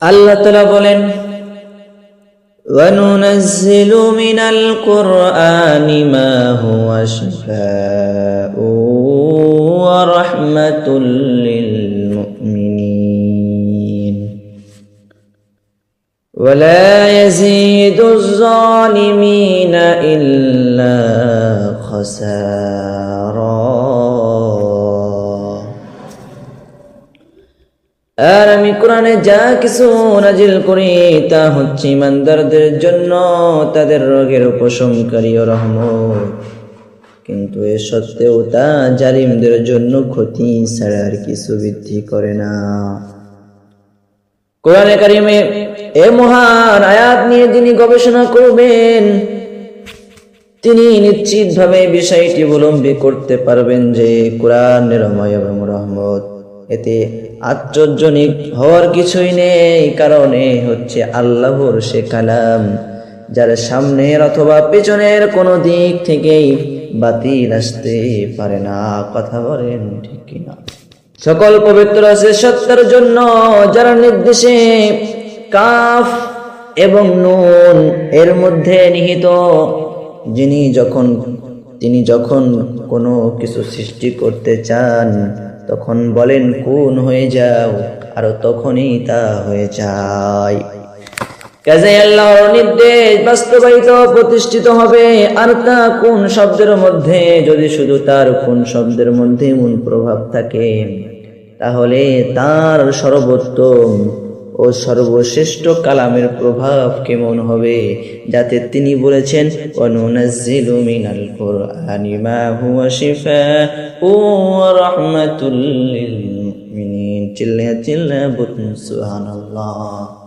আল্লাহ তালা বলেন وننزل من القرآن ما هو شفاء ورحمة للمؤمنين ولا يزيد الظالمين إلا خسارا আর আমি কোরআনে যা কিছু নাজিল করি তা হচ্ছে ইমানদারদের জন্য, তাদের রোগের উপশমকারী ও রহমত। কিন্তু এ সত্ত্বেও তা জালিমদের জন্য ক্ষতি ছাড়া আর কিছু বৃদ্ধি করে না। কোরআনে কারিমে এ মহান আয়াত নিয়ে যিনি গবেষণা করবেন, তিনি নিশ্চিতভাবে বিষয়টি অবলম্বী করতে পারবেন যে কোরআন নিরাময় এবং রহমত এতে আশ্চর্যজনক হওয়ার কিছুই নেই। কারণে হচ্ছে আল্লাহর সে কালাম, যার সামনের অথবা পেছনের কোনো দিক থেকেই বাতিল আসতে পারে না। কথা বলেন ঠিক কিনা? সকল পবিত্র আছে সত্যের জন্য, যারা নির্দেশে কাফ এবং নুন এর মধ্যে নিহিত, যিনি যখন তিনি যখন কোনো কিছু সৃষ্টি করতে চান তখন বলেন, কোন হয়ে যাও? আর তখনই তা হয়ে যায়। কাজে আল্লাহর নির্দেশ বাস্তবায়িত, প্রতিষ্ঠিত হবে। আর তা কোন শব্দের মধ্যে? যদি শুধু তার কোন শব্দের মধ্যে মূল প্রভাব থাকে, তাহলে তার সর্বোত্তম ও সর্বশ্রেষ্ঠ কালামের প্রভাব কেমন হবে? যাতে তিনি বলেছেন অনুনাজ্জিলু মিনাল কোরআনি মা হুয়া শিফাউ ওয়া রাহমাতুল লিল মুমিনিন। চিল্লা চিল্লা বলুন সুবহানাল্লাহ।